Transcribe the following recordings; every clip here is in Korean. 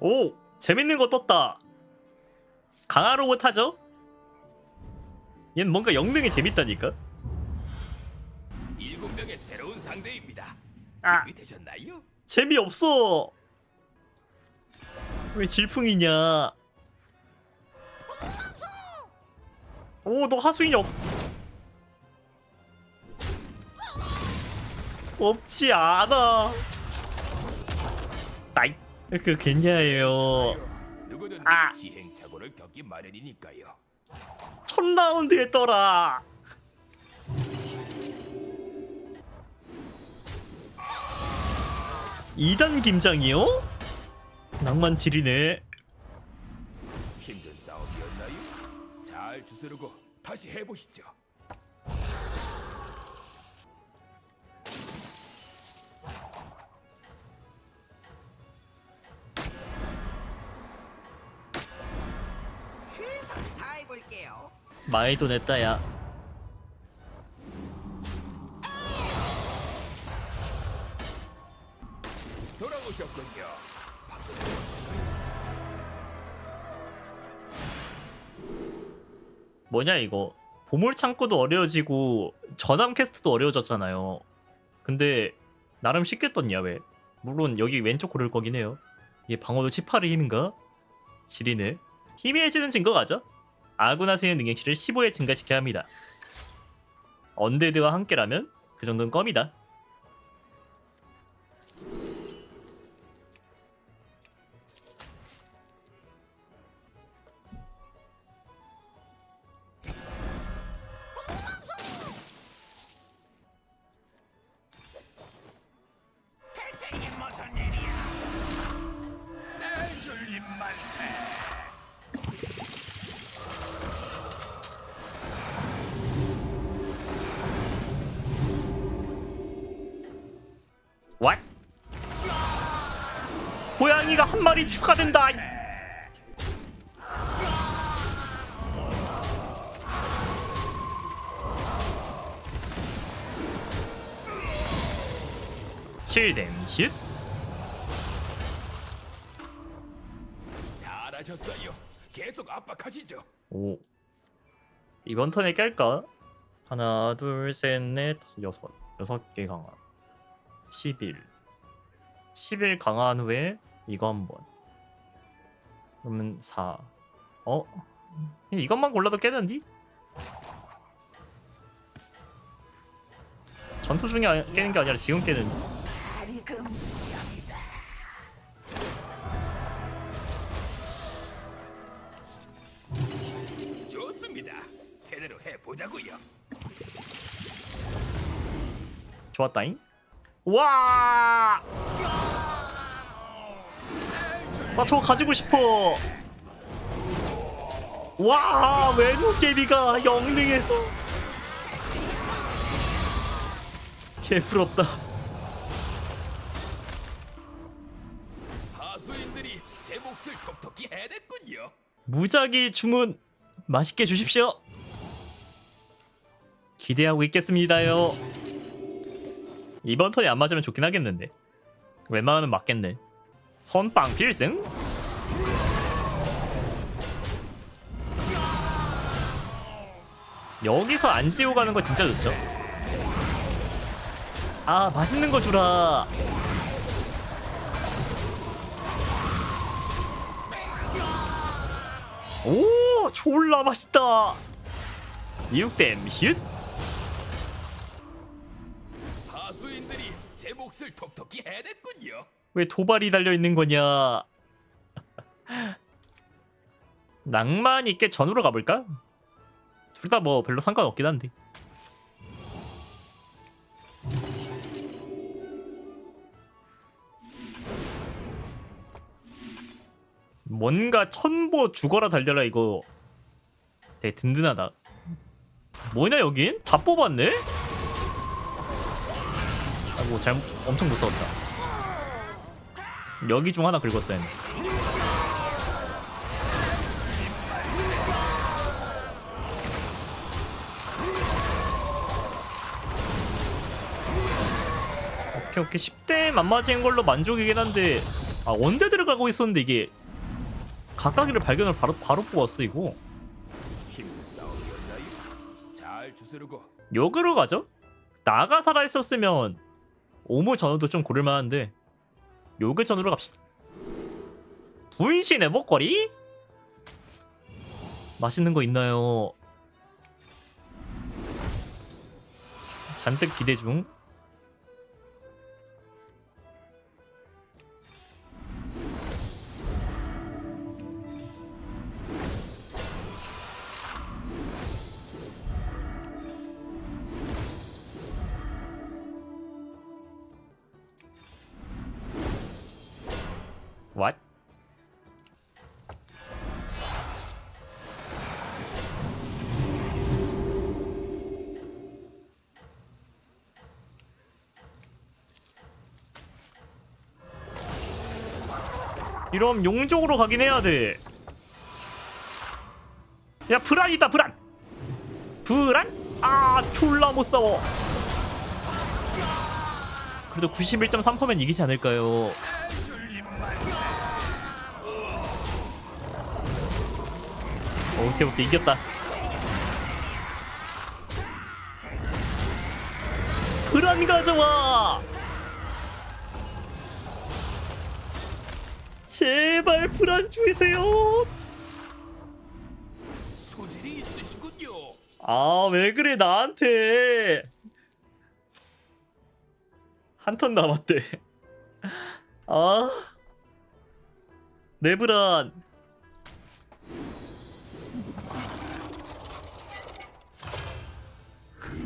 오 재밌는 거 떴다 강화 로봇 하죠? 얘는 뭔가 영능이 재밌다니까 일곱 명의 새로운 상대입니다. 아. 준비되셨나요? 재미없어 왜 질풍이냐 오 너 하수인이 없 없지 않아 그 괜찮아요 누구든 아. 시행착오를 겪기 마련이니까요. 첫 라운드에 떠라. 이단 김장이요? 낭만 지리네. 힘든 싸움이었나요? 잘 주스르고 다시 해보시죠. 많이 돈 냈다야. 돌아오셨군요. 뭐냐 이거. 보물 창고도 어려워지고 전함 캐스트도 어려워졌잖아요. 근데 나름 쉽게 떴냐 왜? 물론 여기 왼쪽 고를 거긴 해요. 얘 방어도 18의 힘인가? 지리네. 힘이 해지는 증거 가죠? 아군하수의 능력치를 15에 증가시켜야 합니다. 언데드와 함께라면 그 정도는 껌이다. 추가된다. 칠댐 슛. 잘하셨어요. 계속 압박하시죠. 오. 이번 턴에 깰까? 하나, 둘, 셋, 넷, 다섯, 여섯. 여섯 개 강화. 11. 10일 강화한 후에 이거 한 번. 그러면 4. 어? 이것만 골라도 깨는디? 전투 중에 아- 깨는 게 아니라 지금 깨는. 좋습니다. 제대로 해보자고요. 좋았다잉. 와! 나 저거 가지고 싶어. 와, 외노개비가 영능해서. 개 부럽다. 하수인들이 제 몫을 톡톡히 해냈군요. 무작위 주문 맛있게 주십시오. 기대하고 있겠습니다요. 이번 턴에 안 맞으면 좋긴 하겠는데. 웬만하면 맞겠네. 선빵 필승? 여기서 안 지고 가는 거 진짜 좋죠. 아 맛있는 거 주라. 오 졸라 맛있다. 이육댐 슛. 하수인들이 제 몫을 톡톡히 해냈군요. 왜 도발이 달려 있는 거냐? 낭만 있게 전으로 가볼까? 둘 다 뭐 별로 상관없긴 한데. 뭔가 천보 죽어라 달려라 이거 되게 든든하다. 뭐냐 여긴? 다 뽑았네? 아이고 잘못 엄청 무서웠다. 여기 중 하나 긁었어야 했네. 오케이 오케이 10대 안 맞은 걸로 만족이긴 한데 아 원대들을 가고 있었는데 이게 각각이를 발견을 바로 바로 뽑았어 이거 요그로 가죠? 나가 살아 있었으면 오무 전후도 좀 고를 만한데 요그 전후로 갑시다 분신의 목걸이? 맛있는 거 있나요? 잔뜩 기대 중 이럼 용족으로 가긴 해야 돼. 야 불안이다 불안. 불안? 아 졸라 못 싸워. 그래도 91.3%면 이기지 않을까요? 어, 오케이 오케이 이겼다. 불안 가져와. 제발 불안 주세요. 소질이 있으시군요. 아 왜 그래 나한테 한 턴 남았대 아 네브란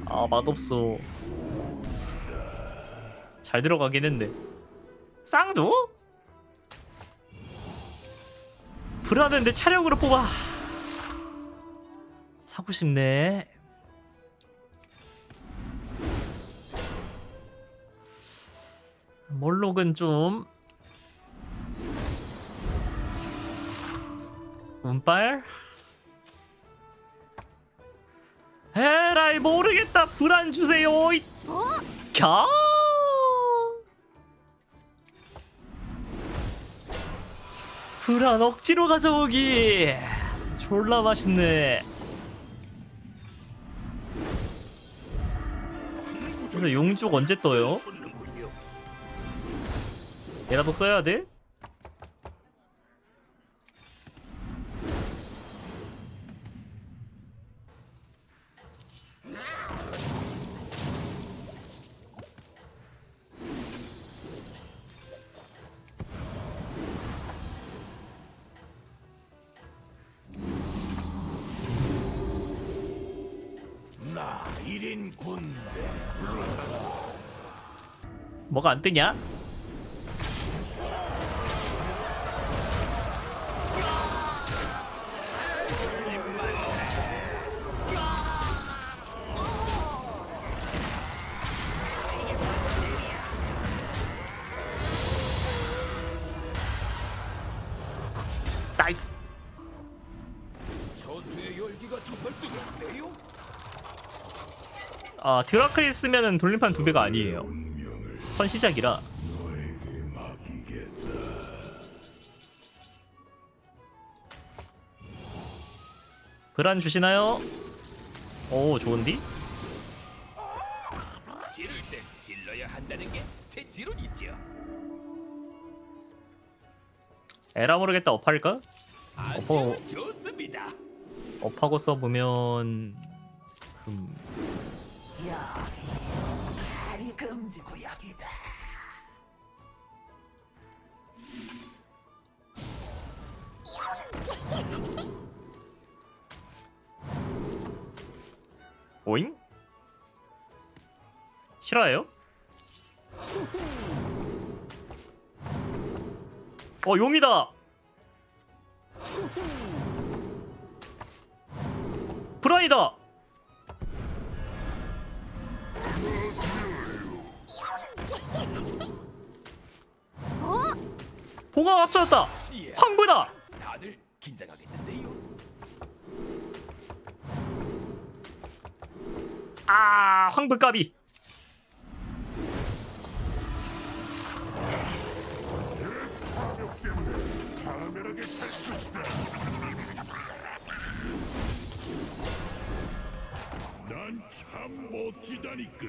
아 맛없어 잘 들어가긴 했네 쌍두? 불안은 내 차량으로 뽑아 사고 싶네. 몰록은 좀 운빨? 에라이 모르겠다 불안 주세요. 이- 캬. 불안 억지로 가져오기 졸라 맛있네. 그래서 용쪽 언제 떠요? 얘라도 써야 돼? 뭐가 안 뜨냐? 따이 전투의 열기가 정말 뜨겁네요. 아 드라클 쓰면은 돌림판 두 배가 아니에요 턴 시작이라 브란 주시나요? 오 좋은디? 지를 땐 질러야 한다는 게제 지론이죠. 에라 모르겠다 업할까? 어허. 좋습니다. 업하고 써보면 음, 구역이다. 오잉? 싫어해요? 어 용이다. 브라이다. 봉화 합쳐졌다. 예. 황부다. 다들 긴장하겠는데요. 아, 황부 까비. 난 참 멋지다니까.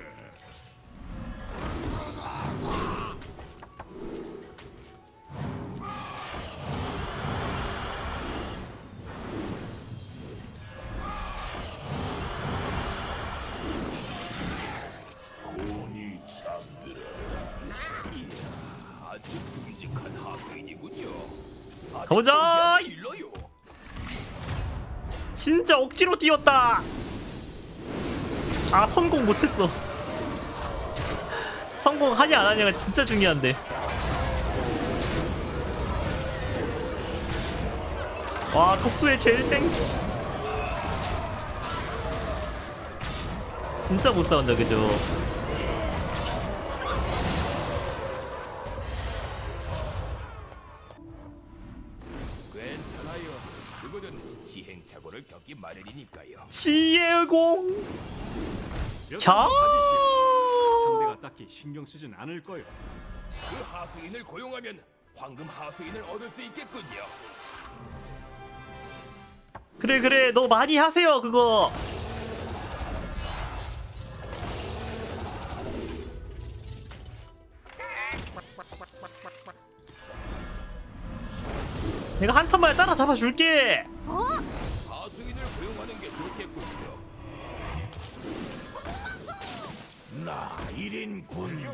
일러요. 진짜 억지로 뛰었다. 아 성공 못했어. 성공하냐 안 하냐가 진짜 중요한데. 와 톡수의 제일 생. 진짜 못 싸운다 그죠? 지혜공. 몇 캬. 상대가 딱히 신경 쓰진 않을 거요. 그 하수인을 고용하면 황금 하수인을 얻을 수 있겠군요. 그래 그래 너 많이 하세요 그거. 내가 한 턴만에 따라 잡아 줄게. 하 나 1인 군대.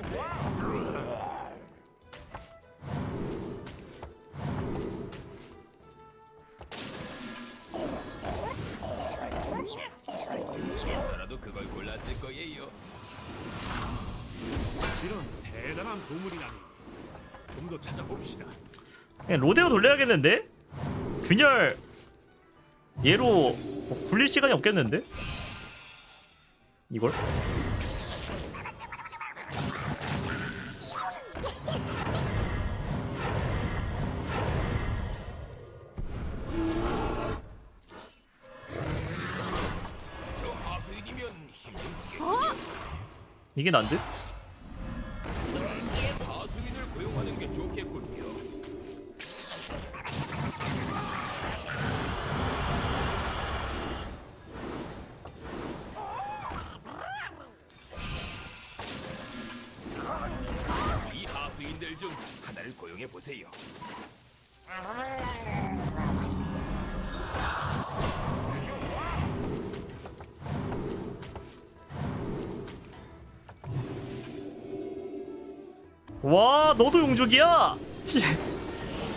저라도 그걸 골랐을 거예요. 이런 대단한 보물이라니. 좀 더 찾아봅시다. 그냥 로데오 돌려야겠는데? 균열 얘로 뭐 굴릴 시간이 없겠는데? 이걸? 이게 난데? 이 하수인들 중 하나를 고용해 보세요. 와 너도 용족이야?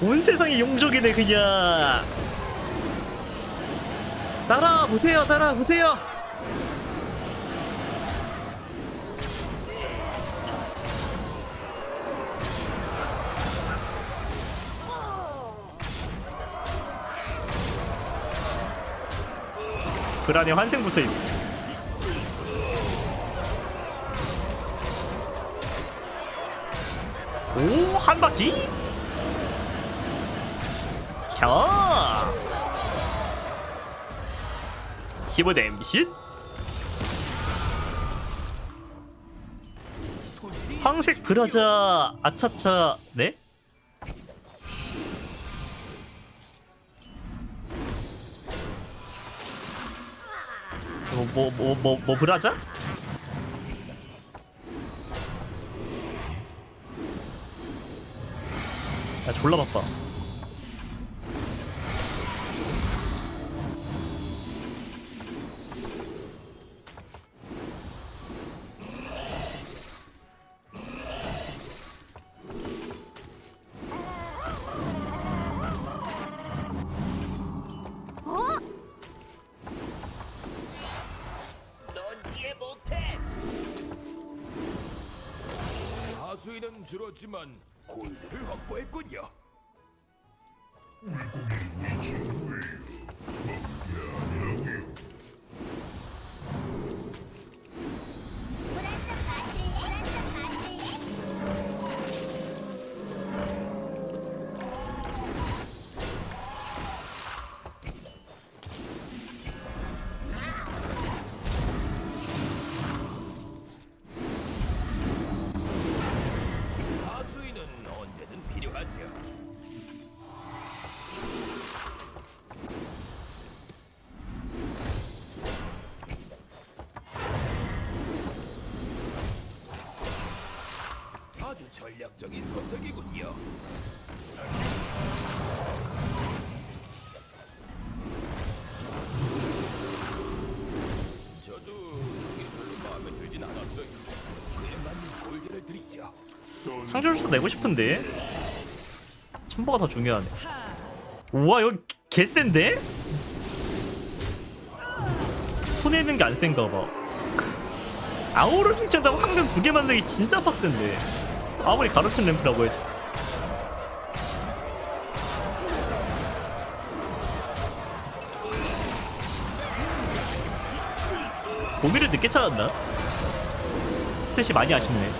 온 세상이 용족이네 그냥. 따라 보세요 따라 보세요. 그 안에 환생 붙어 있어 오, 한 바퀴? 캬! 15댐 쉿? 소질이 황색 브라자 아차차 네? 뭐뭐뭐뭐뭐 브라자? 야 졸라 바빠 넌 이해 못해. 하수인은 줄었지만 골드를 확보했군요. 아주 전략적인 선택이군요. 저도 별로 마음에 들진 않았어요. 맞는 골드를 드리죠. 창조주스 내고 싶은데 첨보가 더 중요하네 우와 여기 개센데? 손에 있는 게 안 센가 봐 아우를 중체다고 황금 두 개 만들기 진짜 빡센데 아무리 가로친 램프라고 해도. 고미를 늦게 찾았나? 스탯이 많이 아쉽네.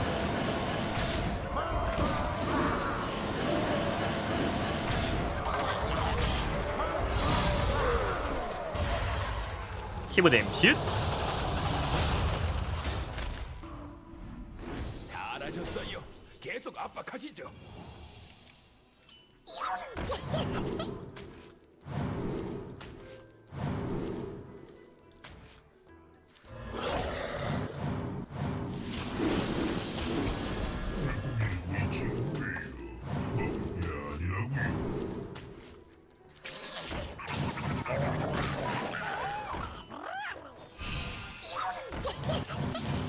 시브댐 슛 ハハハハ!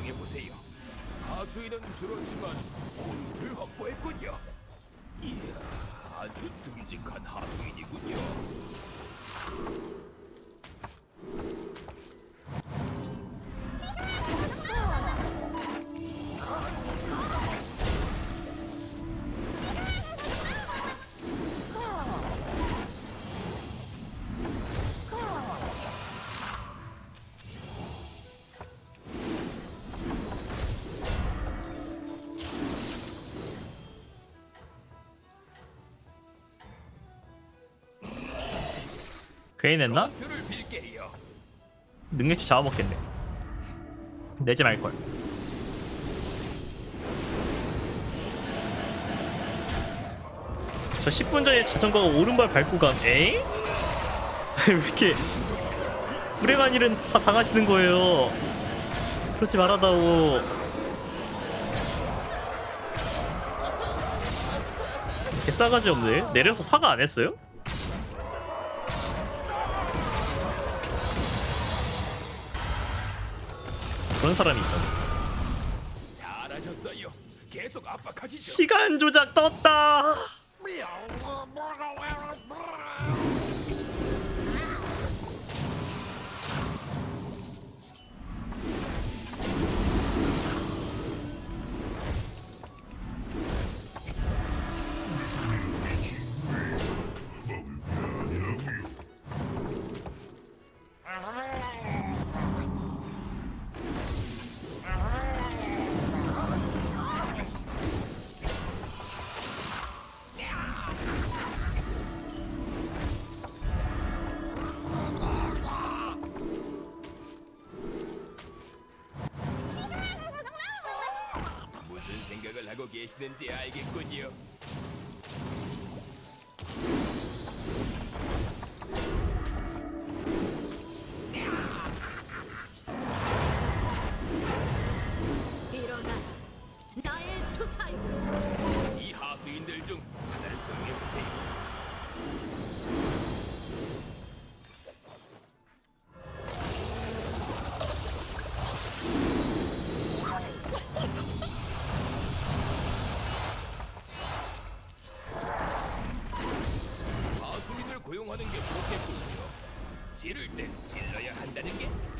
고용해 보세요. 하수인은 줄었지만 골드를 확보했군요. 이야, 아주 듬직한 하수인이군요. 괜히 냈나? 능력치 잡아먹겠네 내지 말걸 저 10분 전에 자전거가 오른발 밟고 감 에이? 왜 이렇게 불행한 일은 다 당하시는 거예요 그렇지 말아다오 이렇게 싸가지 없네 내려서 사과 안 했어요? 그런 사람이 있다네 잘하셨어요. 계속 압박하시죠. 시간 조작 떴다. 계시는지 알겠군요.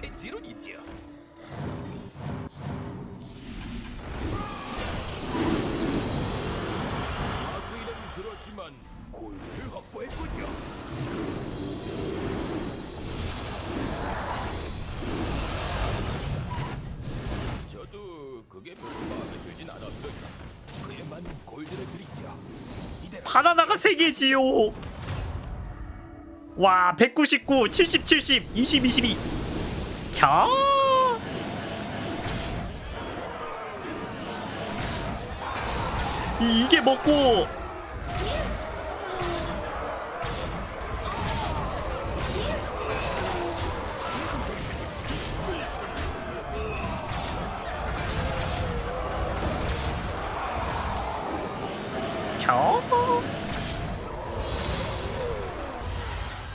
제 지론이지요. 다수일은 줄었지만 골을 확보했군요. 저도 그게 별로 마음에 들진 않았어요. 그에 맞는 골드를 드리죠. 이대로 바나나가 3개지요. 와, 199, 70, 70, 20, 22. 캬. 이, 이게 먹고. 켜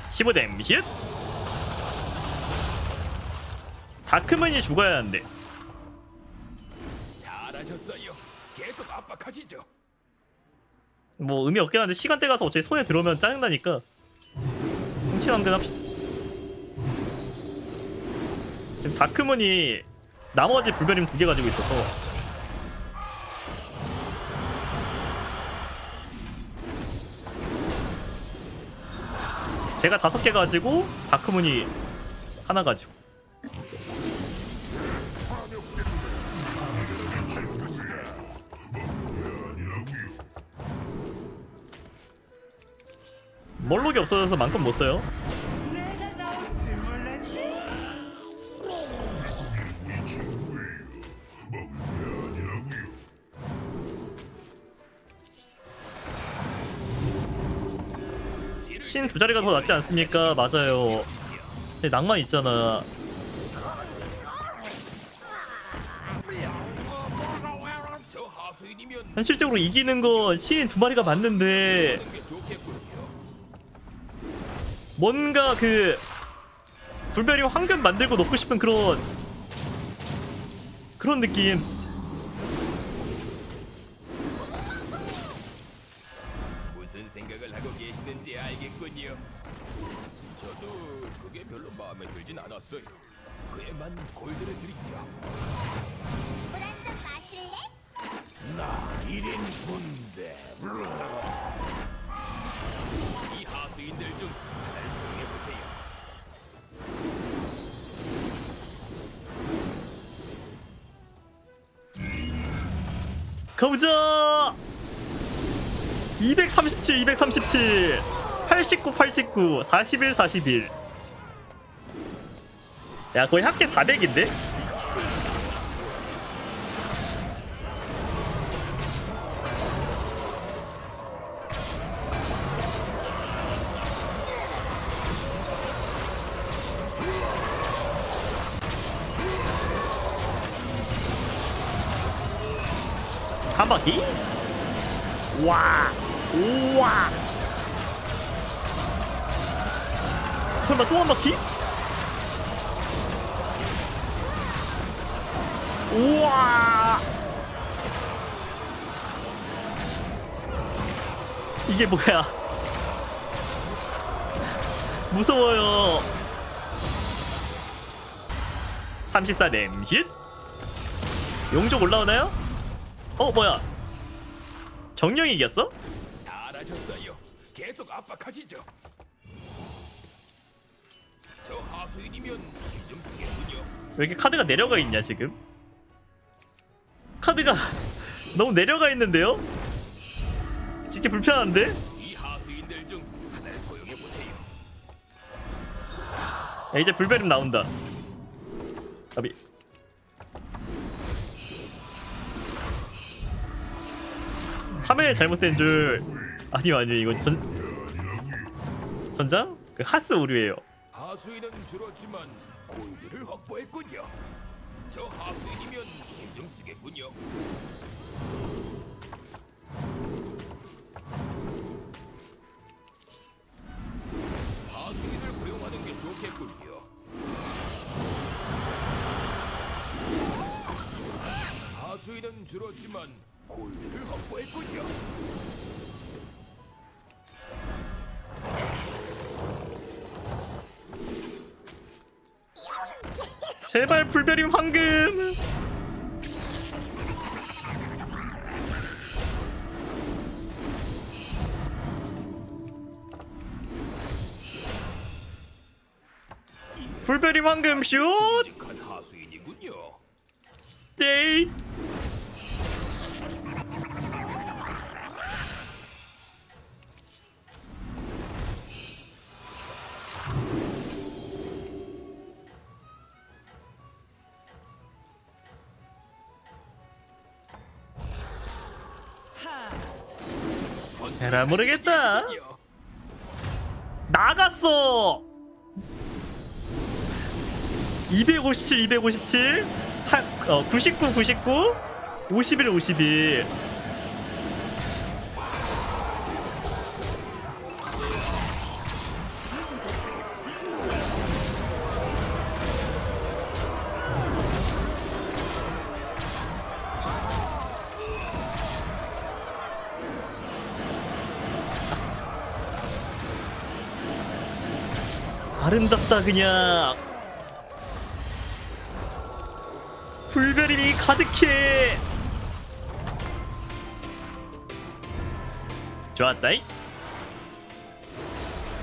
15댐 슛 다크맨이 죽어야 하는데 잘하셨어요. 계속 압박하시죠. 뭐 의미 없긴 한데 시간대 가서 어차피 손에 들어오면 짜증나니까 훔치만근 합시다 지금 다크문이 나머지 불변임 두 개 가지고 있어서 제가 다섯 개 가지고 다크문이 하나 가지고 멀록이 없어져서 만큼 못 써요. 신 두 자리가 더 낫지 않습니까? 맞아요. 근데 낭만 있잖아. 현실적으로 이기는 건신두 마리가 맞는데. 뭔가 그 불멸이 황금 만들고 넣고 싶은 그런 그런 느낌. 무슨 생각을 하고 계시는지 알겠군요. 저도 그게 별로 마음에 들진 않았어요. 그에 맞는 골드를 드리죠. 물한잔 마실래? 나 1인 군대. 이 하수인들 중 가보자. 237, 237, 89, 89, 41, 41. 야 거의 합계 400인데? 한 바퀴? 와, 우와. 설마 또 한 바퀴? 우와. 이게 뭐야? 무서워요. 34 램hit? 용족 올라오나요? 어 뭐야? 정령이 이겼어? 잘하셨어요. 계속 압박하시죠. 저 하수인이면 힘좀 쓰겠군요. 왜 이렇게 카드가 내려가 있냐 지금? 카드가 너무 내려가 있는데요? 진짜 불편한데? 이 하수인들 중 하나를 고용해 보세요. 야, 이제 불배름 나온다. 아비. 화면이 잘못된 줄 아니요 아니요 이거 전 전장 그 하스 오류예요. 하수인은 줄었지만 골드를 확보했군요. 저 하수인이면 힘좀 쓰겠군요. 하수인을 고용하는 게 좋겠군요. 하수인은 줄었지만 골드를 확보했군요. 제발 불배림 황금. 불배림 황금 슛. 하수인이군요. 데 에라 모르겠다. 나갔어. 257, 257, 한, 어, 99, 99, 51, 51. 아름답다 그냥. 불별임이 가득해. 좋았다이